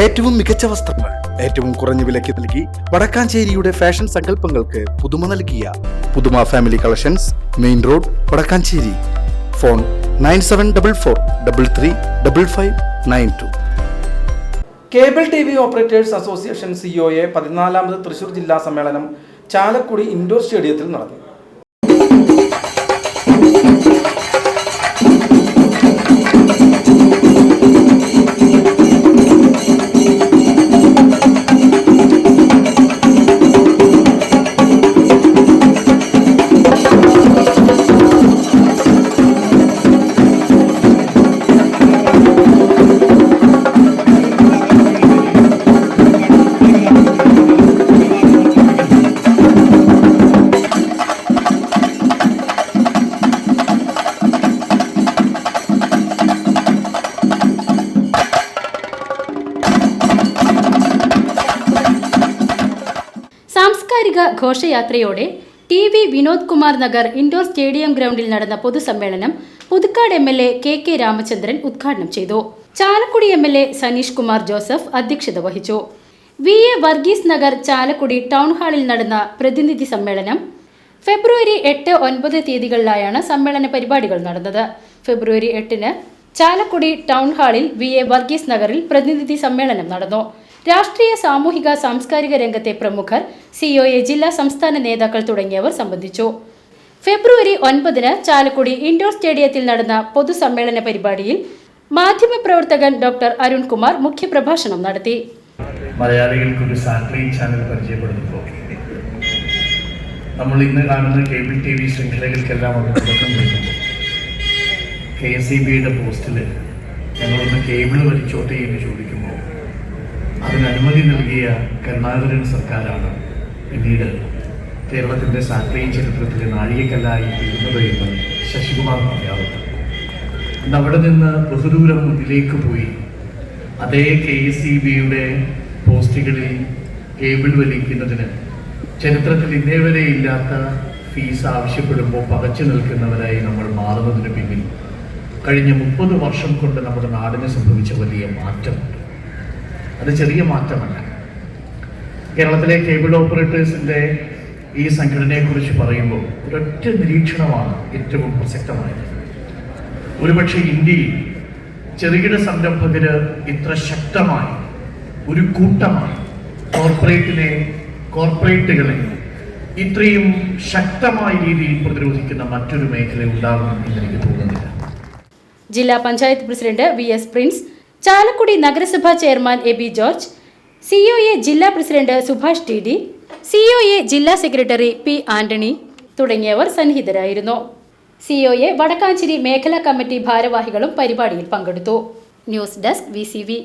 ഏറ്റവും മികച്ച വസ്ത്രങ്ങൾ ഏറ്റവും കുറഞ്ഞ വിലയ്ക്ക് നൽകി വടക്കാഞ്ചേരിയുടെ ഫാഷൻ സങ്കല്പങ്ങൾക്ക് പുതുമ നൽകിയ പുതുമ family collections main road Vadakkanchery. Phone nine seven double four double three double five nine two. Cable T V operators association COA പതിനാലാമത് Thrissur ജില്ലാ സമ്മേളനം ചാലക്കുടി ഇൻഡോർ സ്റ്റേഡിയത്തിൽ നടന്നു. സാംസ്കാരിക ഘോഷയാത്രയോടെ T V Vinod Kumar Nagar indoor stadium ഗ്രൗണ്ടിൽ നടന്ന പൊതുസമ്മേളനം Puthukkad M L A K K Ramachandran ഉദ്ഘാടനം ചെയ്തു. Chalakudy M L A Saneesh Kumar Joseph അധ്യക്ഷത വഹിച്ചു. V A Varghese Nagar Chalakudy town ഹാളിൽ നടന്ന പ്രതിനിധി സമ്മേളനം ഫെബ്രുവരി എട്ട് ഒൻപത് തീയതികളിലായാണ് സമ്മേളന പരിപാടികൾ നടന്നത്. ഫെബ്രുവരി എട്ടിന് ചാലക്കുടി ടൗൺ ഹാളിൽ വി എ വർഗീസ് നഗറിൽ പ്രതിനിധി സമ്മേളനം നടന്നു. രാഷ്ട്രീയ സാമൂഹിക സാംസ്കാരിക രംഗത്തെ പ്രമുഖർ സിഒഎ ജില്ലാ സംസ്ഥാന നേതാക്കൾ തുടങ്ങിയവർ സംബന്ധിച്ചു. ഫെബ്രുവരി ഒൻപതിന് ചാലക്കുടി ഇൻഡോർ സ്റ്റേഡിയത്തിൽ നടന്ന പൊതുസമ്മേളന പരിപാടിയിൽ മാധ്യമപ്രവർത്തകൻ ഡോക്ടർ അരുൺകുമാർ മുഖ്യപ്രഭാഷണം നടത്തി. മലയാളികൾക്ക് സാറ്റലൈറ്റ് ചാനൽ പരിചയപ്പെടുത്തുമ്പോൾ നമ്മൾ ഇന്ന് കാണുന്ന കേബിൾ ടി വി ശൃംഖലകൾക്കെല്ലാം അവർ തുടക്കം കുറിക്കുമ്പോൾ കെ എസ് ഇ ബിയുടെ പോസ്റ്റിൽ ഞങ്ങളൊന്ന് കേബിൾ വലിച്ചോട്ടെ എന്ന് ചോദിക്കുമ്പോൾ അതിന് അനുമതി നൽകിയ കരുണാകരൻ സർക്കാരാണ് പിന്നീട് കേരളത്തിന്റെ സാറ്റലൈറ്റ് ചരിത്രത്തിലെ നാഴികക്കല്ലായി തീരുന്നത് എന്ന് ശശികുമാർ പറയാറുണ്ട്. അന്ന് അവിടെ നിന്ന് ബഹുദൂരം മുന്നിലേക്ക് പോയി അതേ കെ എസ് ഇ ബിയുടെ പോസ്റ്റുകളിൽ കേബിൾ വലിക്കുന്നതിന് ചരിത്രത്തിൽ ഇന്നേ വരെ ഇല്ലാത്ത ഫീസ് ആവശ്യപ്പെടുമ്പോൾ പകച്ചു നിൽക്കുന്നവരായി നമ്മൾ മാറുന്നതിന് പിന്നിൽ കഴിഞ്ഞ മുപ്പത് വർഷം കൊണ്ട് നമ്മുടെ നാടിന് സംഭവിച്ച വലിയ മാറ്റമുണ്ട്. അത് ചെറിയ മാറ്റമല്ല. കേരളത്തിലെ കേബിൾ ഓപ്പറേറ്റേഴ്സിന്റെ ഈ സംഘടനയെക്കുറിച്ച് പറയുമ്പോൾ ഒരൊറ്റ നിരീക്ഷണമാണ് ഏറ്റവും പ്രസക്തമായത്. ഒരുപക്ഷെ ഇന്ത്യയിൽ ചെറുകിട സംരംഭകര് ഇത്ര ശക്തമായി ഒരു കൂട്ടമായി കോർപ്പറേറ്റിനെ കോർപ്പറേറ്റുകളെ ഇത്രയും ശക്തമായ രീതിയിൽ പ്രതിരോധിക്കുന്ന മറ്റൊരു മേഖല ഉണ്ടാകുമെന്ന് എനിക്ക് തോന്നുന്നില്ല. ജില്ലാ panchayat president V S Prince Chalakudy നഗരസഭാ chairman A B George COA ജില്ലാ president Subhash T D COA ജില്ലാ സെക്രട്ടറി പി ആന്റണി തുടങ്ങിയവർ സന്നിഹിതരായിരുന്നു. സിഒഎ വടക്കാഞ്ചേരി മേഖലാ കമ്മിറ്റി ഭാരവാഹികളും പരിപാടിയിൽ പങ്കെടുത്തു. News desk V.